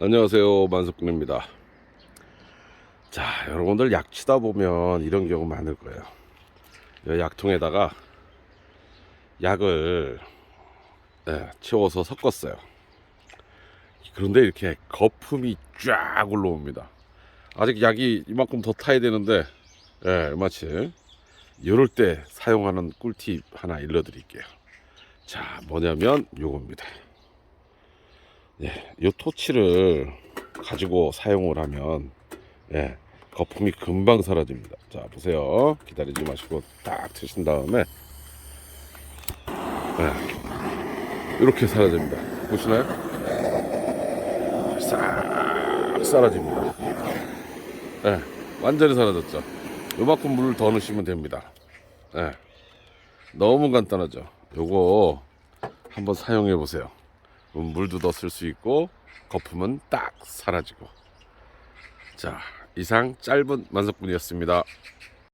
안녕하세요 만석군입니다. 자 여러분들 약 치다 보면 이런 경우 많을 거예요. 이 약통에다가 약을 예, 채워서 섞었어요. 그런데 이렇게 거품이 쫙 올라옵니다. 아직 약이 이만큼 더 타야 되는데 예, 마치 이럴 때 사용하는 꿀팁 하나 일러드릴게요. 자 뭐냐면 요겁니다 예, 이 토치를 가지고 사용을 하면 예, 거품이 금방 사라집니다. 자 보세요. 기다리지 마시고 딱 트신 다음에 예, 이렇게 사라집니다. 보시나요? 싹 사라집니다. 예, 완전히 사라졌죠. 요만큼 물을 더 넣으시면 됩니다. 예, 너무 간단하죠. 요거 한번 사용해 보세요. 물도 더 쓸 수 있고 거품은 딱 사라지고. 자 이상 짧은 만석분이었습니다